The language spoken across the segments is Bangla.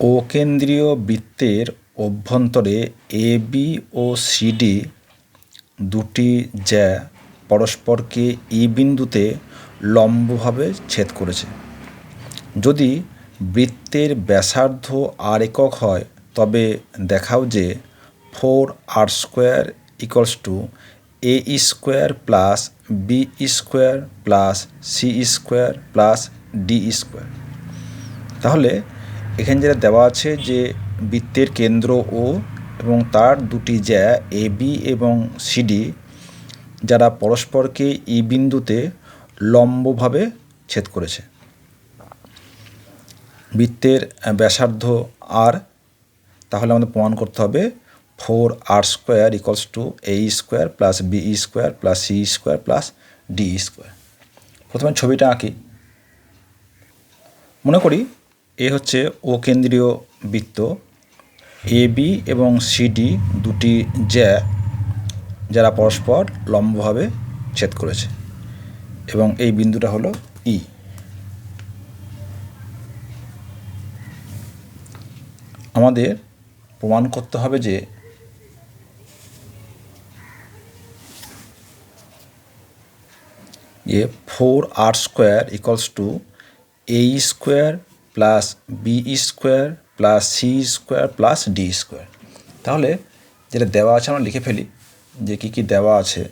অকেন্দ্রীয় বৃত্তের অভ্যন্তরে এ বি ও সিডি দুটি জ্যা পরস্পরকে ই বিন্দুতে লম্বভাবে ছেদ করেছে। যদি বৃত্তের ব্যাসার্ধ আর একক হয়, তবে দেখাও যে four R square equals to A square plus B square plus C square plus D square তাহলে এখানে যেটা দেওয়া আছে যে বৃত্তের কেন্দ্র ও এবং তার দুটি জ্যা, এ, বি এবং সিডি যারা পরস্পরকে ই বিন্দুতে লম্বভাবে ছেদ করেছে। বৃত্তের ব্যাসার্ধ আর, তাহলে আমাদের প্রমাণ করতে হবে four R square equals to A square plus B square plus C square plus D square প্রথমে ছবিটা আঁকি। মনে করি এ হচ্ছে ও কেন্দ্রীয় বৃত্ত। এ, বি এবং সিডি দুটি জ্যা যারা পরস্পর লম্বভাবে ছেদ করেছে এবং এই বিন্দুটা হলো ই। আমাদের প্রমাণ করতে হবে যে যে four R square equals to A square plus B square plus C square plus D square তাহলে যেটা দেওয়া আছে আমরা লিখে ফেলি যে কী কী দেওয়া আছে।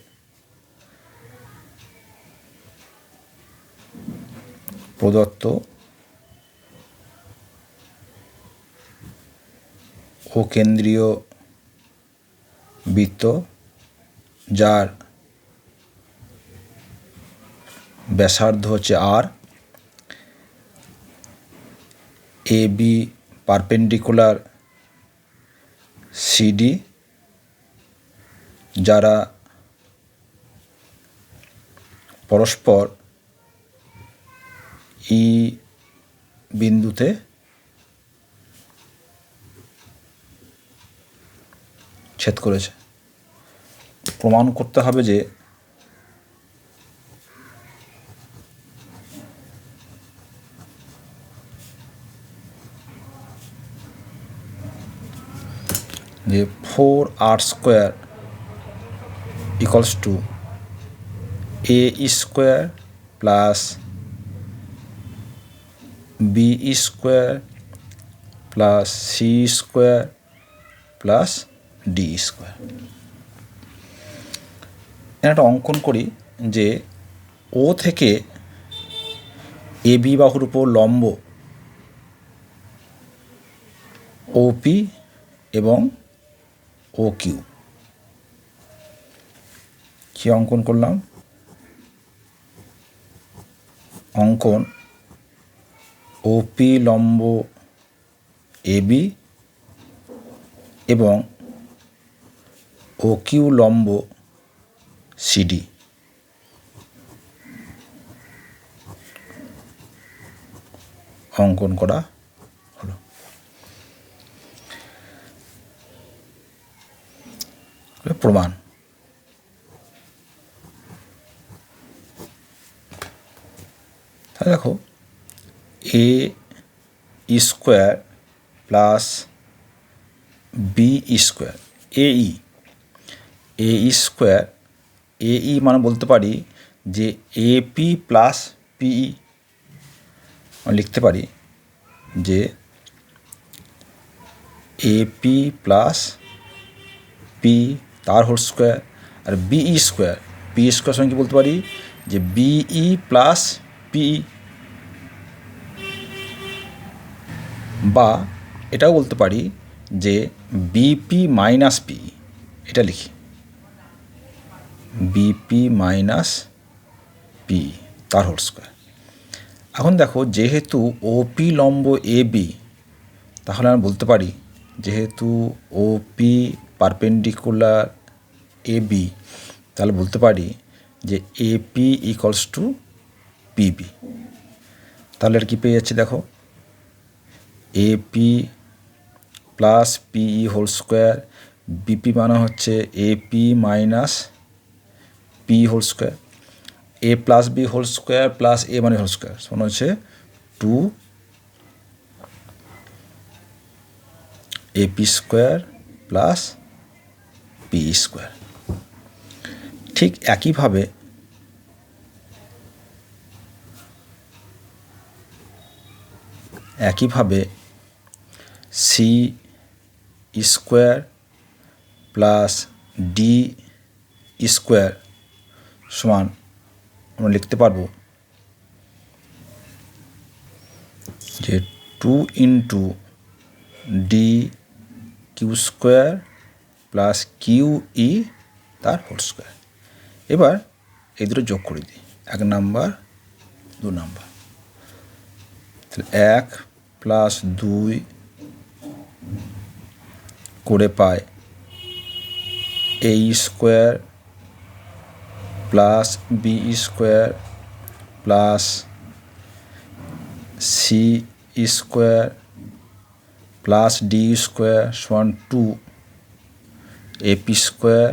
প্রদত্ত ও কেন্দ্রীয় বৃত্ত যার ব্যাসার্ধ হচ্ছে R A B perpendicular CD যারা পরস্পর ই বিন্দুতে ছেদ করেছে। প্রমাণ করতে হবে যে যে four R square equals to A square plus B square plus C square plus D square. একটা অঙ্কন করি যে ও থেকে এ বি বাহুর উপর লম্ব ওপি এবং ও কিউ। কী অঙ্কন করলাম? অঙ্কন ওপি লম্ব এবি এবং ও কিউ লম্ব সিডি অঙ্কন করা হলো প্রমাণ। তাহলে দেখো A square plus B square A E A square A E মানে বলতে পারি যে এ পি প্লাস পিই লিখতে পারি যে এ পি প্লাস পি তার হোল স্কোয়ার আর বিই স্কোয়ার। পি স্কোয়ার সঙ্গে বলতে পারি? যে বিই প্লাস পিই বা এটাও বলতে পারি যে বিপি মাইনাস পি এটা লিখি। বিপি মাইনাস পি তার হোল স্কোয়ার। এখন দেখো, যেহেতু ওপি লম্ব এ বি, তাহলে আমি বলতে পারি যেহেতু ওপি পারপেন্ডিকুলার এ বি তাহলে বলতে পারি যে A AP equals to PB তাহলে আর কি পেয়ে যাচ্ছে দেখো? AP plus PE whole square BP মানে হচ্ছে AP minus P whole square A plus B whole square plus A মানে হোল স্কোয়ার সমান হচ্ছে two AP square plus P square ঠিক একইভাবে একইভাবে C square plus D square সমান আমরা লিখতে পারব যে two into D Q square plus Q E তার হোল স্কোয়ার এবার এই দুটো যোগ করে দিই। এক নাম্বার দু নাম্বার তাহলে এক প্লাস দুই করে পায় A square plus B square plus C square plus D square সমান two AP square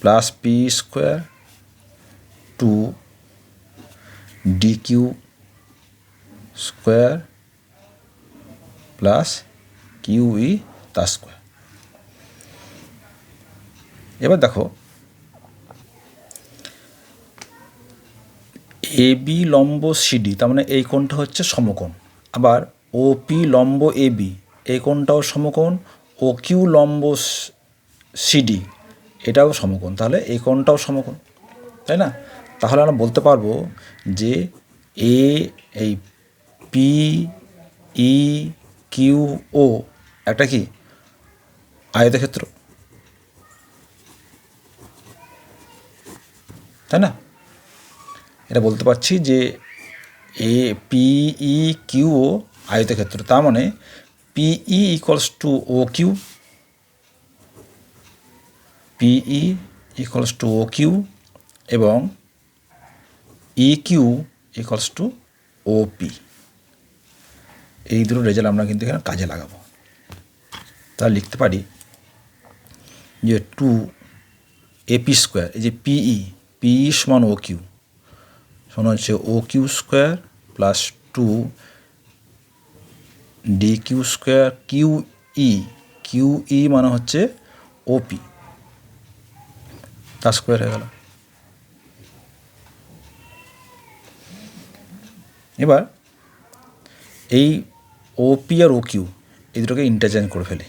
plus P square two D Q square plus Q তা স্কোয়ার এবার দেখো এ বি লম্ব সিডি তার মানে এই কোণটা হচ্ছে সমকোণ। আবার ও পি লম্ব এ বি এই কোণটাও সমকোণ ও কিউ লম্ব সিডি, এটাও সমকোণ। তাহলে এই কোণটাও সমকোণ, তাই না? তাহলে আমরা বলতে পারব যে এ এই পি ই কিউ ও একটা কি? আয়তক্ষেত্র। তাই না? এটা বলতে পারছি যে এ পি ই কিউ ও আয়তক্ষেত্র। তার মানে PE equals to O Q PE equals to O Q এবং E Q equals to O P এই দুটো রেজাল্ট আমরা কিন্তু এখানে কাজে লাগাবো। তাহলে লিখতে পারি যে টু এপি স্কোয়ার এই যে পিই পিই সমান ও কিউ সমান হচ্ছে O Q square plus two D Q square Q E Q E মানে হচ্ছে ওপি তার স্কোয়ার হয়ে গেল। এবার এই ওপি আর ও কিউ এই দুটোকে ইন্টারচেঞ্জ করে ফেলি।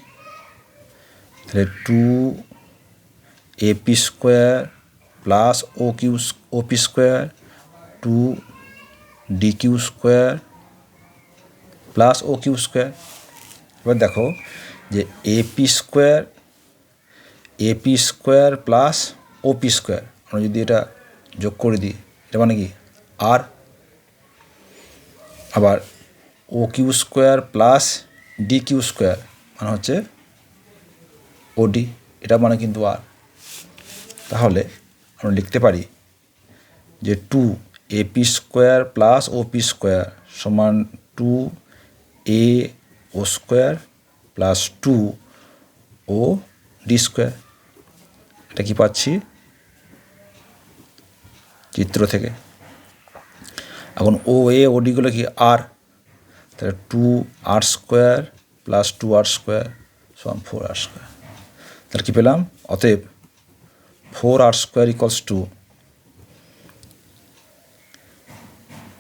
তাহলে two AP square plus O Q OP square two D Q square plus O Q square এবার দেখো যে AP square AP square plus OP square আমরা যদি এটা যোগ করে দিই, এটা মানে কি? আর আবার O Q square plus D Q square মানে হচ্ছে ওডি এটা মানে কিন্তু আর তাহলে আমরা লিখতে পারি যে two AP square plus OP square সমান two A O square plus two O D square এটা কি পাচ্ছি? চিত্র থেকে। এখন ও এ ও ডিগুলো কি আর তাহলে two r square plus two r square সমান ফোর আর স্কোয়ার তাহলে কী পেলাম? অতএব four r square equals two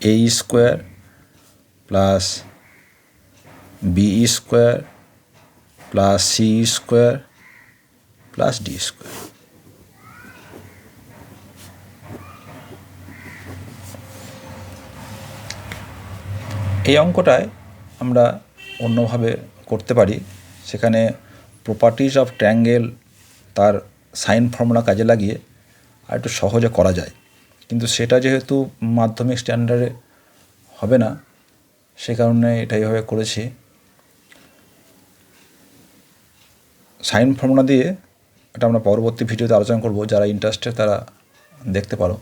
a square plus b square plus c square plus d square এই অঙ্কটায় আমরা অন্যভাবে করতে পারি। সেখানে প্রপার্টিজ অফ ট্র্যাঙ্গেল তার সাইন ফর্মুলা কাজে লাগিয়ে আর একটু সহজে করা যায়। কিন্তু সেটা যেহেতু মাধ্যমিক স্ট্যান্ডার্ডে হবে না, সে কারণে এটা এইভাবে করেছি। সাইন ফর্মুলা দিয়ে এটা আমরা পরবর্তী ভিডিওতে আলোচনা করব যারা ইন্টারেস্টেড তারা দেখতে পারো।